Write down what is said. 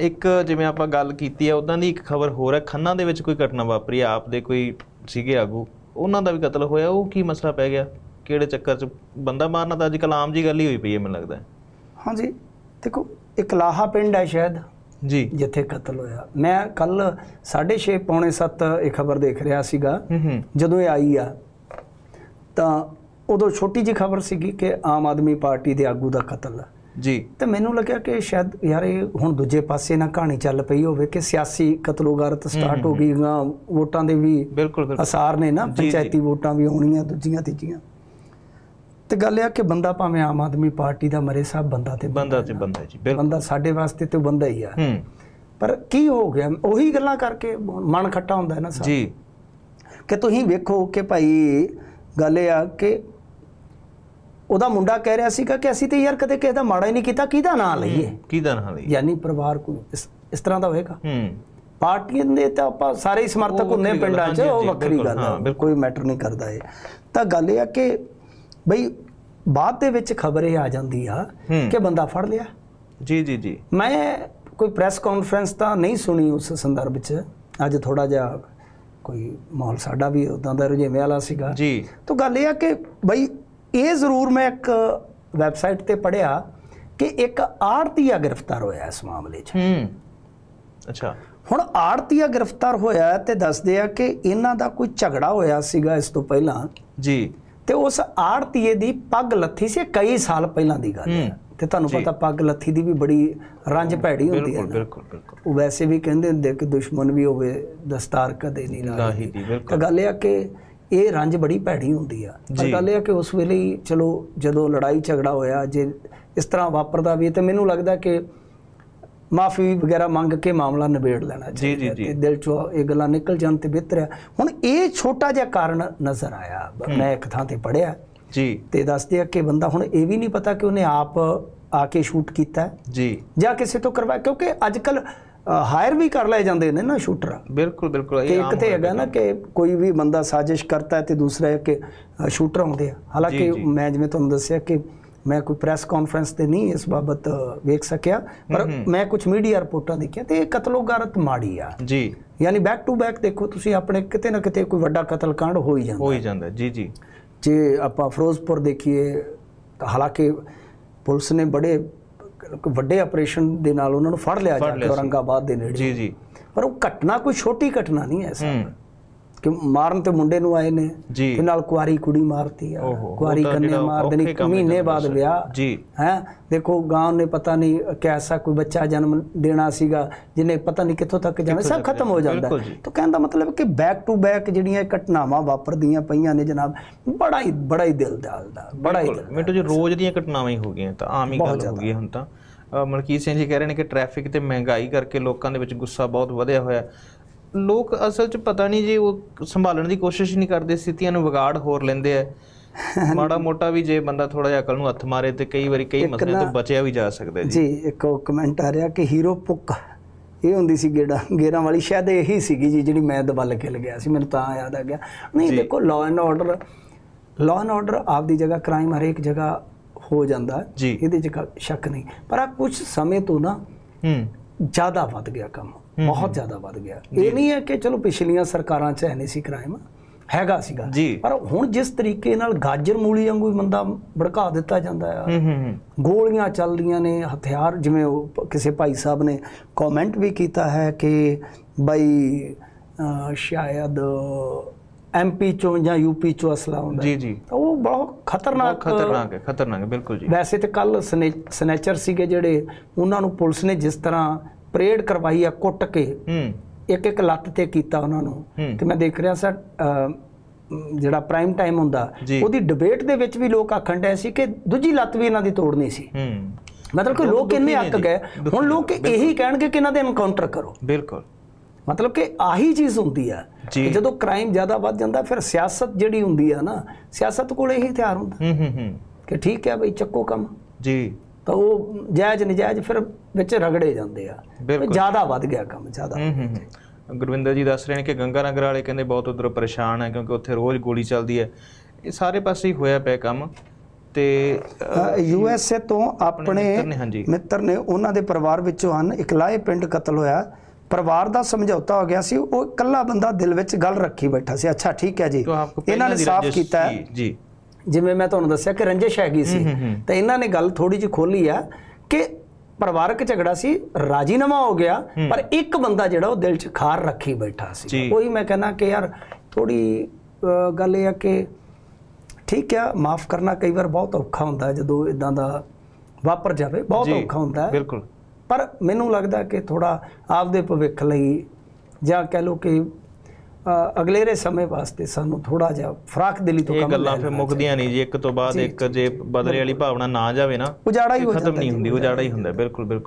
ਇੱਕ ਜਿਵੇਂ ਆਪਾਂ ਗੱਲ ਕੀਤੀ ਹੈ ਉਦਾਂ ਦੀ ਇੱਕ ਖਬਰ ਹੋਰ ਹੈ ਖੰਨਾ ਦੇ ਵਿੱਚ ਕੋਈ ਘਟਨਾ ਵਾਪਰੀ ਹੈ, ਆਪ ਦੇ ਕੋਈ ਸੀਗੇ ਆਗੂ ਉਹਨਾਂ ਦਾ ਵੀ ਕਤਲ ਹੋਇਆ ਉਹ ਕੀ ਮਸਲਾ ਪੈ ਗਿਆ? ਕਿਹੜੇ ਚੱਕਰ 'ਚ ਬੰਦਾ ਮਾਰਨਾ ਤਾਂ ਅੱਜ ਕੱਲ੍ਹ ਆਮ ਜੀ ਗੱਲ ਹੀ ਹੋਈ ਪਈ ਹੈ ਮੈਨੂੰ ਲੱਗਦਾ ਹੈ। ਹਾਂਜੀ ਦੇਖੋ ਇੱਕ ਲਾਹਾ ਪਿੰਡ ਹੈ ਸ਼ਾਇਦ ਜੀ। ਜਿੱਥੇ ਕਤਲ ਹੋਇਆ। ਮੈਂ ਕੱਲ 6:30 ਪੌਣੇ 7 ਇਹ ਖਬਰ ਦੇਖ ਰਿਹਾ ਸੀਗਾ ਹੂੰ ਹੂੰ। ਜਦੋਂ ਇਹ ਆਈ ਆ ਤਾਂ ਉਦੋਂ ਛੋਟੀ ਜੀ ਖਬਰ ਸੀਗੀ ਕਿ ਆਮ ਆਦਮੀ ਪਾਰਟੀ ਦੇ ਆਗੂ ਦਾ ਕਤਲ। ਆ ਜੀ। ਤੇ ਮੈਨੂੰ ਲੱਗਿਆ ਕਿ ਸ਼ਾਇਦ ਯਾਰ ਇਹ ਹੁਣ ਦੂਜੇ ਪਾਸੇ ਨਾ ਕਹਾਣੀ ਚੱਲ ਪਈ ਹੋਵੇ ਕਿ ਸਿਆਸੀ ਕਤਲੋਗਾਰਤ ਸਟਾਰਟ ਹੋ ਗਈ ਗਾ ਵੋਟਾਂ ਦੇ ਵੀ ਬਿਲਕੁਲ ਅਸਾਰ ਨੇ ਨਾ। ਪੰਚਾਇਤੀ ਵੋਟਾਂ ਵੀ ਆਉਣੀਆਂ ਦੂਜੀਆਂ ਤੀਜੀਆਂ। ਤੇ ਗੱਲ ਇਹ ਆ ਕਿ ਬੰਦਾ ਭਾਵੇਂ ਆਮ ਆਦਮੀ ਪਾਰਟੀ ਦਾ ਮਰੇ ਸਾਹਿਬ ਬੰਦਾ ਤੇ ਬੰਦਾ ਤੇ ਬੰਦਾ ਜੀ ਬਿਲਕੁਲ। ਬੰਦਾ ਸਾਡੇ ਵਾਸਤੇ ਤੇ ਬੰਦਾ ਹੀ ਆ। ਹੂੰ। ਪਰ ਕੀ ਹੋ ਗਿਆ? ਉਹੀ ਗੱਲਾਂ ਕਰਕੇ ਮਨ ਖੱਟਾ ਹੁੰਦਾ ਹੈ ਨਾ ਸਰ। ਜੀ। ਕਿ ਤੁਸੀਂ ਵੇਖੋ ਕਿ ਭਾਈ ਗੱਲ ਇਹ ਆ ਕਿ ਉਹਦਾ ਮੁੰਡਾ ਕਹਿ ਰਿਹਾ ਸੀਗਾ ਕਿ ਅਸੀਂ ਤੇ ਯਾਰ ਕਦੇ ਕਿਸੇ ਦਾ ਮਾੜਾ ਹੀ ਨਹੀਂ ਕੀਤਾ ਕਿਹਦਾ ਨਾਂ ਲਈਏ? ਕਿਹਦਾ ਨਾਲ ਲਈ ਯਾਨੀ ਪਰਿਵਾਰ ਕੋਈ ਇਸ ਤਰ੍ਹਾਂ ਦਾ ਹੋਏਗਾ। ਹੂੰ। ਪਾਰਟੀਆਂ ਦੇ ਤਾਂ ਆਪਾਂ ਸਾਰੇ ਹੀ ਸਮਰਥਕ ਗੱਲ, ਪਿੰਡਾਂ 'ਚ ਉਹ ਵੱਖਰੀ ਗੱਲ ਹਾਂ। ਕੋਈ ਮੈਟਰ ਨਹੀਂ ਕਰਦਾ ਇਹ। ਤਾਂ ਗੱਲ ਇਹ ਆ ਕਿ ਬਈ ਬਾਅਦ ਦੇ ਵਿੱਚ ਖਬਰ ਇਹ ਆ ਜਾਂਦੀ ਆ। ਕਿ ਬੰਦਾ ਫੜ ਲਿਆ। ਜੀ ਜੀ ਜੀ। ਮੈਂ ਕੋਈ ਪ੍ਰੈਸ ਕਾਨਫਰੰਸ ਤਾਂ ਨਹੀਂ ਸੁਣੀ ਉਸ ਸੰਦਰਭ 'ਚ। ਅੱਜ ਥੋੜਾ ਜਿਹਾ ਕੋਈ ਮਾਹੌਲ ਸਾਡਾ ਵੀ ਉਦਾਂ ਦਾ ਰੁਝੇਵੇਂ ਵਾਲਾ ਸੀਗਾ। ਜੀ। ਤਾਂ ਗੱਲ ਇਹ ਆ ਕਿ ਬਈ ਇਹ ਜ਼ਰੂਰ ਮੈਂ ਇੱਕ ਵੈਬਸਾਈਟ ਤੇ ਪੜਿਆ ਕਿ ਇੱਕ ਆੜਤੀਆ ਗ੍ਰਿਫਤਾਰ ਹੋਇਆ ਇਸ ਮਾਮਲੇ 'ਚ। ਹੂੰ। ਅੱਛਾ। ਹੁਣ ਆੜਤੀਆ ਗ੍ਰਿਫਤਾਰ ਹੋਇਆ ਤੇ ਦੱਸਦੇ ਆ ਕਿ ਇਹਨਾਂ ਦਾ ਕੋਈ ਝਗੜਾ ਹੋਇਆ ਸੀਗਾ ਇਸ ਤੋਂ ਪਹਿਲਾਂ। ਜੀ। ਤੇ ਉਸ ਆੜਤੀਏ ਦੀ ਪੱਗ ਲੱਥੀ ਸੀ ਕਈ ਸਾਲ ਪਹਿਲਾਂ ਦੀ ਗੱਲ ਹੈ। ਤੇ ਤੁਹਾਨੂੰ ਪਤਾ ਪੱਗ ਲੱਥੀ ਦੀ ਵੀ ਬੜੀ ਰੰਜ ਭੈੜੀ ਹੁੰਦੀ ਹੈ ਬਿਲਕੁਲ। ਬਿਲਕੁਲ ਉਹ ਵੈਸੇ ਵੀ ਕਹਿੰਦੇ ਹੁੰਦੇ ਕਿ ਦੁਸ਼ਮਣ ਵੀ ਹੋਵੇ ਦਸਤਾਰ ਕਦੇ ਨਹੀਂ ਲਾਹੀ ਲਾਹੀ ਦੀ ਤਾਂ ਬਿਲਕੁਲ ਗੱਲ ਇਹ ਆ ਕਿ ਇਹ ਰੰਜ ਬੜੀ ਭੈੜੀ ਹੁੰਦੀ ਆ। ਪਰ। ਗੱਲ ਇਹ ਆ ਕਿ ਉਸ ਵੇਲੇ ਚਲੋ ਜਦੋਂ ਲੜਾਈ ਝਗੜਾ ਹੋਇਆ ਜੇ ਇਸ ਤਰ੍ਹਾਂ ਵਾਪਰਦਾ ਵੀ ਤੇ ਮੈਨੂੰ ਲੱਗਦਾ ਕਿ ਮਾਫੀ ਵਗੈਰਾ ਮੰਗ ਕੇ ਮਾਮਲਾ ਨਿਬੇੜ ਲੈਣਾ ਜੀ, ਚਾਹੀਦਾ ਜੀ। ਤੇ ਦਿਲ ਚੋਂ ਇਹ ਗੱਲਾਂ ਨਿਕਲ ਜਾਣ ਤੇ ਬਿਹਤਰ ਹੈ। ਹੁਣ ਇਹ ਛੋਟਾ ਜਿਹਾ ਕਾਰਨ ਨਜ਼ਰ ਆਇਆ। ਮੈਂ ਇੱਕ ਥਾਂ ਤੇ ਪੜਿਆ ਜੀ। ਤੇ ਦੱਸਦੇ ਆ ਕਿ ਬੰਦਾ ਹੁਣ ਇਹ ਵੀ ਨਹੀਂ ਪਤਾ ਕਿ ਉਹਨੇ ਆਪ ਆ ਕੇ ਸ਼ੂਟ ਕੀਤਾ। ਜੀ। ਜਾਂ ਕਿਸੇ ਤੋਂ ਕਰਵਾਇਆ ਕਿਉਂਕਿ ਅੱਜ ਕੱਲ ਹਾਇਰ ਵੀ ਕਰ ਲਏ ਜਾਂਦੇ ਨੇ ਨਾ ਸ਼ੂਟਰ ਬਿਲਕੁਲ ਬਿਲਕੁਲ ਇਹ ਇੱਕ ਤੇ ਹੈਗਾ ਨਾ ਕਿ ਕੋਈ ਵੀ ਬੰਦਾ ਸਾਜ਼ਿਸ਼ ਕਰਤਾ ਹੈ ਤੇ ਦੂਸਰਾ ਹੈ ਕਿ ਸ਼ੂਟਰ ਆਉਂਦੇ ਆ। ਹਾਲਾਂਕਿ। ਮੈਂ ਜਿਵੇਂ ਤੁਹਾਨੂੰ ਦੱਸਿਆ ਕਿ ਮੈਂ ਕੋਈ ਪ੍ਰੈਸ ਕਾਨਫਰੰਸ ਤੇ ਨਹੀਂ ਇਸ ਬਾਬਤ ਵੇਖ ਸਕਿਆ ਪਰ ਮੈਂ ਕੁਝ ਮੀਡੀਆ ਰਿਪੋਰਟਾਂ ਦੇਖੀਆਂ ਤੇ ਇਹ ਕਤਲੋਗਾਰਤ ਮਾੜੀ ਆ। ਜੀ। ਯਾਨੀ ਬੈਕ ਟੂ ਬੈਕ ਦੇਖੋ ਤੁਸੀਂ ਆਪਣੇ ਕਿਤੇ ਨਾ ਕਿਤੇ ਕੋਈ ਵੱਡਾ ਕਤਲकांड ਹੋ ਹੀ ਜਾਂਦਾ। ਹੋ ਹੀ ਜਾਂਦਾ। ਜੀ ਜੀ। ਜੇ ਆਪਾਂ ਫਿਰੋਜ਼ਪੁਰ ਦੇਖੀਏ ਹਾਲਾਂਕਿ ਪੁਲਿਸ ਨੇ ਬੜੇ ਵੱਡੇ ਆਪਰੇਸ਼ਨ ਦੇ ਨਾਲ ਉਹਨਾਂ ਨੂੰ ਫੜ ਲਿਆ ਜਾ ਕੇ ਔਰੰਗਾਬਾਦ ਦੇ ਨੇੜੇ। ਜੀ ਜੀ। ਪਰ ਉਹ ਘਟਨਾ ਕੋਈ ਛੋਟੀ ਘਟਨਾ ਨਹੀਂ ਹੈ ਸਰ ਕਿ ਮਾਰਨ ਤੇ ਮੁੰਡੇ ਨੂੰ ਆਏ ਨੇ ਤੇ ਨਾਲ ਕੁਆਰੀ ਕੁੜੀ ਮਾਰਤੀ ਆ। ਕੁਆਰੀ ਕੰਨੇ ਮਾਰ ਦੇਣੀ ਮਹੀਨੇ ਬਾਅਦ। ਵਿਆਹ। ਜੀ। ਹੈ? ਦੇਖੋ ਗਾਂਵ ਨੇ ਪਤਾ ਨਹੀਂ ਕੈਸਾ ਕੋਈ ਬੱਚਾ ਜਨਮ ਦੇਣਾ ਸੀਗਾ ਜਿਹਨੇ ਪਤਾ ਨਹੀਂ ਕਿੱਥੋਂ ਤੱਕ ਜਾਣਾ ਸਭ ਖਤਮ ਹੋ ਜਾਂਦਾ। ਤਾਂ ਕਹਿਣ ਦਾ ਮਤਲਬ ਕਿ ਬੈਕ ਟੂ ਬੈਕ ਜਿਹੜੀਆਂ ਘਟਨਾਵਾਂ ਵਾਪਰਦੀਆਂ ਪਈਆਂ ਨੇ ਜਨਾਬ ਬੜਾ ਹੀ ਬੜਾ ਹੀ ਦਿਲ ਦਾ ਬੜਾ ਹੀ ਮਿੰਟੂ ਜੀ ਰੋਜ਼ ਦੀਆਂ ਘਟਨਾਵਾਂ ਹੀ ਹੋ ਗਈਆਂ ਤਾਂ ਆਮ ਹੀ ਗੱਲ ਹੋ ਗਈ ਹੁਣ ਤਾਂ। ਮਲਕੀਤ ਸਿੰਘ ਜੀ ਕਹਿ ਰਹੇ ਨੇ ਕਿ ਟ੍ਰੈਫਿਕ ਤੇ ਮਹਿੰਗਾਈ ਕਰਕੇ ਲੋਕਾਂ ਦੇ ਵਿੱਚ ਗੁੱਸਾ ਬਹੁਤ ਵਧਿਆ ਹੋਇਆ। ਲੋਕ ਅਸਲ 'ਚ ਪਤਾ ਨਹੀਂ ਜੀ ਉਹ ਸੰਭਾਲਣ ਦੀ ਕੋਸ਼ਿਸ਼ ਨਹੀਂ ਕਰਦੇ ਸਥਿਤੀਆਂ ਨੂੰ ਵਿਗਾੜ ਹੋਰ ਲੈਂਦੇ ਆ। ਮਾੜਾ ਮੋਟਾ ਵੀ ਜੇ ਬੰਦਾ ਥੋੜਾ ਜਿਹਾ ਅਕਲ ਨੂੰ ਹੱਥ ਮਾਰੇ ਤੇ ਕਈ ਵਾਰੀ ਕਈ ਮਸਲਿਆਂ ਤੋਂ ਬਚਿਆ ਵੀ ਜਾ ਸਕਦਾ ਜੀ। ਜੀ ਇੱਕ ਕਮੈਂਟ ਆ ਰਿਹਾ ਕਿ ਹੀਰੋ ਪੁੱਕ ਇਹ ਹੁੰਦੀ ਸੀ ਗੇੜਾ ਗੇਰਾਂ ਵਾਲੀ ਸ਼ਾਇਦ ਇਹੀ ਸੀਗੀ ਜੀ ਜਿਹੜੀ ਮੈਂ ਦਬਾ ਕੇ ਲਗਿਆ ਸੀ ਮੈਨੂੰ ਤਾਂ ਯਾਦ ਆ ਗਿਆ। ਨਹੀਂ ਦੇਖੋ law and order law and order ਆਪਦੀ ਜਗ੍ਹਾ ਕ੍ਰਾਈਮ ਹਰੇਕ ਜਗ੍ਹਾ ਹੋ ਜਾਂਦਾ ਇਹਦੇ 'ਚ ਸ਼ੱਕ ਨਹੀਂ। ਪਰ ਆ ਕੁਝ ਸਮੇਂ ਤੋਂ ਨਾ ਹੂੰ। ਜ਼ਿਆਦਾ ਵੱਧ ਗਿਆ ਕੰਮ ਬਹੁਤ ਜ਼ਿਆਦਾ ਵੱਧ ਗਿਆ। ਇਹ ਨਹੀਂ ਹੈ ਕਿ ਚਲੋ ਪਿਛਲੀਆਂ ਸਰਕਾਰਾਂ 'ਚ ਹੈ ਨਹੀਂ ਸੀ ਕ੍ਰਾਈਮ ਹੈਗਾ ਸੀਗਾ। ਪਰ ਹੁਣ ਜਿਸ ਤਰੀਕੇ ਨਾਲ ਗਾਜਰ ਮੂਲੀ ਵਾਂਗੂ ਬੰਦਾ ਭੜਕਾ ਦਿੱਤਾ ਜਾਂਦਾ ਆ। ਗੋਲੀਆਂ ਚੱਲਦੀਆਂ ਨੇ ਹਥਿਆਰ ਜਿਵੇਂ ਉਹ ਕਿਸੇ ਭਾਈ ਸਾਹਿਬ ਨੇ ਕਮੈਂਟ ਵੀ ਕੀਤਾ ਹੈ ਕਿ ਬਈ ਸ਼ਾਇਦ ਐਮਪੀ ਚੋਂ ਜਾਂ ਯੂਪੀ ਚੋਂ ਅਸਲਾ ਹੁੰਦਾ ਜੀ ਜੀ। ਉਹ ਬਹੁਤ ਖਤਰਨਾਕ ਖਤਰਨਾਕ ਹੈ ਖਤਰਨਾਕ ਹੈ ਬਿਲਕੁਲ ਜੀ। ਵੈਸੇ ਤੇ ਕੱਲ ਸਨੇਚਰ ਸੀਗੇ ਜਿਹੜੇ ਉਹਨਾਂ ਨੂੰ ਪੁਲਿਸ ਨੇ ਜਿਸ ਤਰ੍ਹਾਂ ਪਰੇਡ ਕਰਵਾਈ ਆ ਕੁੱਟ ਕੇ ਹੂੰ। ਇੱਕ ਇੱਕ ਲੱਤ ਤੇ ਕੀਤਾ ਉਹਨਾਂ ਨੂੰ। ਤੇ ਮੈਂ ਦੇਖ ਰਿਹਾ ਸਰ ਜਿਹੜਾ ਪ੍ਰਾਈਮ ਟਾਈਮ ਹੁੰਦਾ। ਉਹਦੀ ਡਿਬੇਟ ਦੇ ਵਿੱਚ ਵੀ ਲੋਕ ਆਖਣ ਡਏ ਸੀ ਕਿ ਦੂਜੀ ਲੱਤ ਵੀ ਇਹਨਾਂ ਦੀ ਤੋੜਨੀ ਸੀ। ਹੂੰ। ਮਤਲਬ ਕਿ ਲੋਕ ਇੰਨੇ ਅੱਕ ਗਏ। ਹੁਣ ਲੋਕ ਇਹੀ ਕਹਿਣਗੇ ਕਿ ਇਹਨਾਂ ਦੇ ਐਨਕਾਊਂਟਰ ਕਰੋ। ਬਿਲਕੁਲ। ਮਤਲਬ ਕਿ ਆਹੀ ਚੀਜ਼ ਹੁੰਦੀ ਆ। ਕਿ ਜਦੋਂ ਕ੍ਰਾਈਮ ਜ਼ਿਆਦਾ ਵੱਧ ਜਾਂਦਾ ਫਿਰ ਸਿਆਸਤ ਜਿਹੜੀ ਹੁੰਦੀ ਆ ਨਾ ਸਿਆਸਤ ਕੋਲ ਇਹੀ ਹਥਿਆਰ ਹੁੰਦਾ। ਹੂੰ ਹੂੰ ਹੂੰ। ਕਿ ਠੀਕ ਹੈ ਬਈ ਚੱਕੋ ਕੰਮ। ਜੀ। ਤਾਂ ਉਹ ਜਾਇਜ਼ ਨਜਾਇਜ਼ ਫਿਰ ਵਿੱਚ ਰਗੜੇ ਜਾਂਦੇ ਆ। ਜ਼ਿਆਦਾ ਵੱਧ ਗਿਆ ਕੰਮ ਜ਼ਿਆਦਾ। ਹੂੰ ਹੂੰ ਹੂੰ। ਗੁਰਵਿੰਦਰ ਜੀ ਦੱਸ ਰਹੇ ਨੇ ਕਿ ਗੰਗਾ ਨਗਰ ਵਾਲੇ ਕਹਿੰਦੇ ਬਹੁਤ ਉਧਰੋਂ ਪਰੇਸ਼ਾਨ ਹੈ ਕਿਉਂਕਿ ਉੱਥੇ ਰੋਜ਼ ਗੋਲੀ ਚੱਲਦੀ ਹੈ ਇਹ ਸਾਰੇ ਪਾਸੇ ਹੀ ਹੋਇਆ ਪਿਆ ਕੰਮ। ਤੇ ਯੂ ਐਸ ਏ ਤੋਂ ਆਪਣੇ ਮਿੱਤਰ ਨੇ, ਹਾਂਜੀ। ਮਿੱਤਰ ਨੇ ਉਹਨਾਂ ਦੇ ਪਰਿਵਾਰ ਵਿੱਚੋਂ ਹਨ ਇਕਲਾਏ ਪਿੰਡ ਕਤਲ ਹੋਇਆ। ਪਰਿਵਾਰ ਦਾ ਸਮਝੌਤਾ ਹੋ ਗਿਆ ਸੀ ਉਹ ਇਕੱਲਾ ਬੰਦਾ ਦਿਲ ਵਿੱਚ ਗੱਲ ਰੱਖੀ ਬੈਠਾ ਸੀ। ਅੱਛਾ ਠੀਕ ਹੈ ਜੀ। ਇਹਨਾਂ ਨੇ ਸਾਫ਼ ਕੀਤਾ। ਜੀ। ਜਿਵੇਂ ਮੈਂ ਤੁਹਾਨੂੰ ਦੱਸਿਆ ਕਿ ਰੰਜਿਸ਼ ਹੈਗੀ ਸੀ। ਤਾਂ ਇਹਨਾਂ ਨੇ ਗੱਲ ਥੋੜੀ ਜਿਹੀ ਖੋਲੀ ਆ ਕਿ ਪਰਿਵਾਰਕ ਝਗੜਾ ਸੀ ਰਾਜੀਨਾਮਾ ਹੋ ਗਿਆ ਪਰ ਇੱਕ ਬੰਦਾ ਜਿਹੜਾ ਉਹ ਦਿਲ 'ਚ ਖਾਰ ਰੱਖੀ ਬੈਠਾ ਸੀ। ਉਹੀ ਮੈਂ ਕਹਿੰਦਾ ਕਿ ਯਾਰ ਥੋੜੀ ਗੱਲ ਇਹ ਆ ਕਿ ਠੀਕ ਆ ਮਾਫ ਕਰਨਾ ਕਈ ਵਾਰ ਬਹੁਤ ਔਖਾ ਹੁੰਦਾ ਜਦੋਂ ਇਦਾਂ ਦਾ ਵਾਪਰ ਜਾਵੇ। ਬਹੁਤ ਔਖਾ ਹੁੰਦਾ। ਹੈ ਬਿਲਕੁਲ। ਪਰ ਮੈਨੂੰ ਲੱਗਦਾ ਕਿ ਥੋੜਾ ਆਪਦੇ ਭਵਿੱਖ ਲਈ ਜਾਂ ਕਹਿ ਲਓ ਕਿ ਅਗਲੇਰੇ ਸਮੇਂ ਵਾਸਤੇ ਸਾਨੂੰ ਥੋੜਾ ਜਿਹਾ ਫਰਾਕ ਦਿਲੀ ਤੋਂ ਇਹ ਕੰਮ ਗੱਲਾਂ ਲੈ ਫਿਰ ਮੁੱਕਦੀਆਂ ਨਹੀਂ ਜੀ ਇੱਕ ਤੋਂ ਬਾਅਦ ਇੱਕ ਜੇ ਬਦਲੇ ਵਾਲੀ ਭਾਵਨਾ ਨਾ ਜਾਵੇ ਨਾ ਉਜਾੜਾ ਹੀ ਇਹ ਖਤਮ ਨਹੀਂ ਹੁੰਦੀ ਉਜਾੜਾ ਹੀ ਹੁੰਦਾ। ਬਿਲਕੁਲ ਬਿਲਕੁਲ।